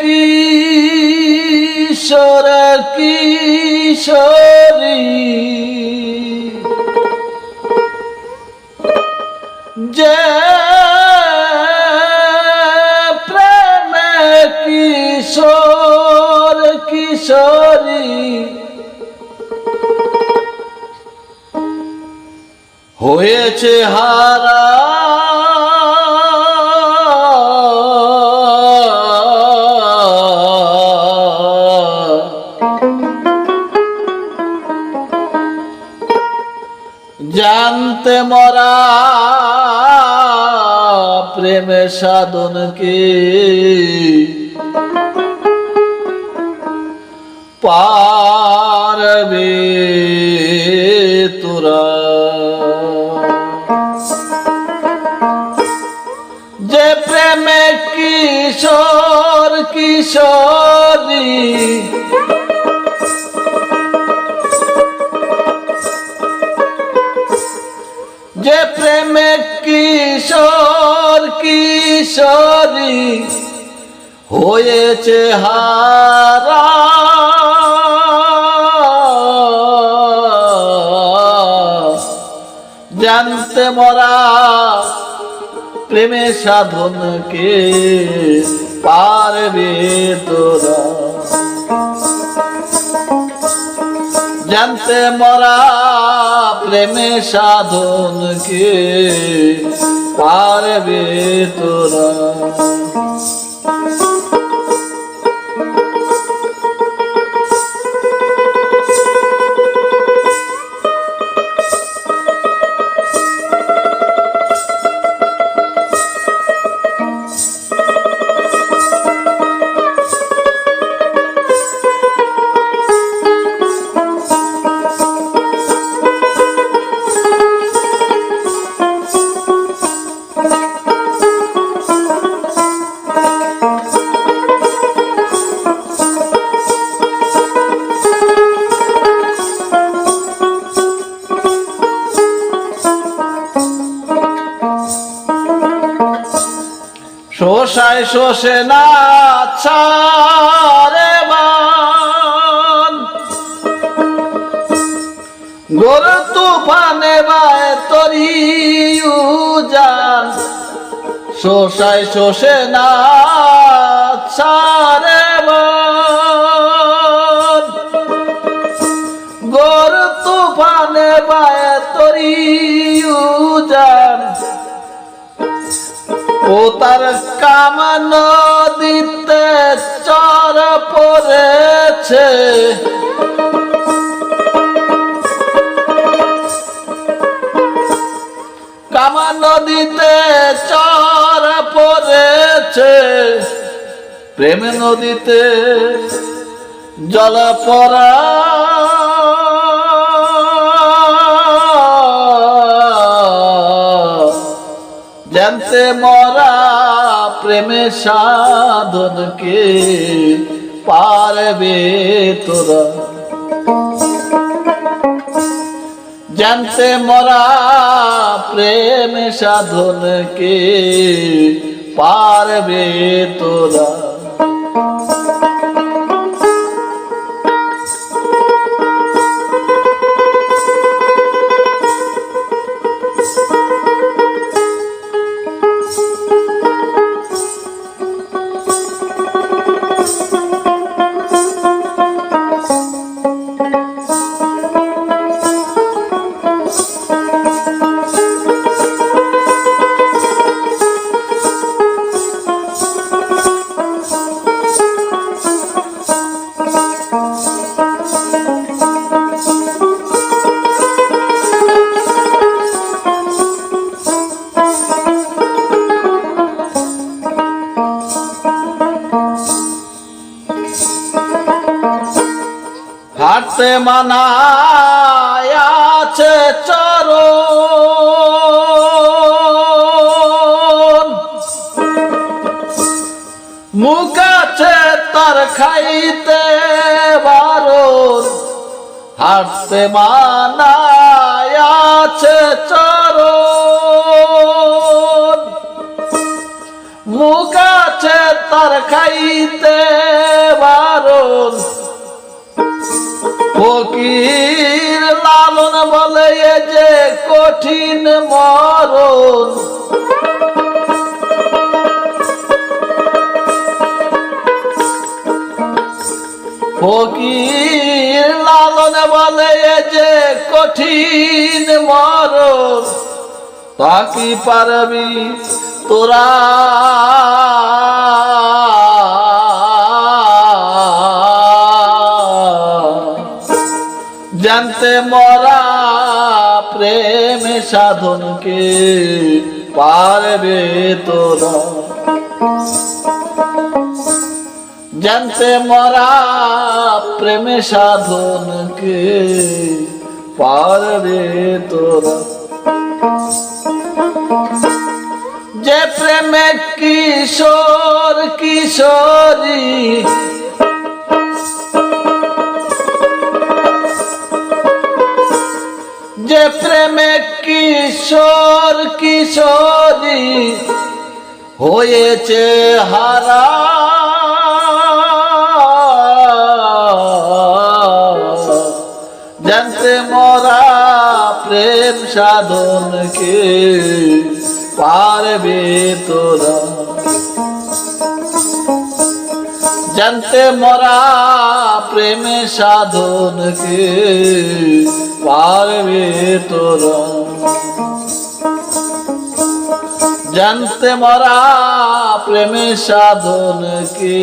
কিশোর কিশোরী। যে প্রেমে কিশোর কিশোরী। হয়েছে হারা মরা প্রেমে সাধনকে পারবে তোরা? যে প্রেমে কিশোর কিশোরী যে প্রেমে কিশোর কিশোরী হয়েছে হারা। জানতে মরা প্রেমে সাধনকে পারবে তোরা? জানতে মরা প্রেমে সাধনকে পারবে তোরা। শোষায় শোষে না ছাড়ে বান গোর তুফানে বায় তরি যান শোষায় শোষে না ছাড়ে তার কাম নদীতে চর পড়েছে। কামা নদীতে চর পড়েছে। প্রেম নদীতে জল পড়া জানতে মরা প্রেমে সাধনকে পারবে তোরা। জানতে মরা প্রেম সাধনকে পারবে তোরা। হাতে মানায় আছে চরণ। মুখ আছে তার খাইতে বারণ। হাতে মানায় আছে চরণ। মুখ আছে তার খাইতে বারণ। ফকির লালন বলে যে কঠিন মরণ। ফকির লালন বলে যে কঠিন মরণ। তা কি পারবি তোরা? জানতে মরা প্রেম সাধনকে পারবে তোরা? জানতে মরা প্রেম সাধনকে পারবে তোরা? যে প্রেমে কিশোর কিশোরী যে প্রেমে কিশোর কিশোরী হয়েছে হারা। জানতে মরা প্রেম সাধনকে পারবে তোরা? জানতে মরা প্রেমে সাধনকে পারবে তোরা? জানতে মরা প্রেমে সাধনকে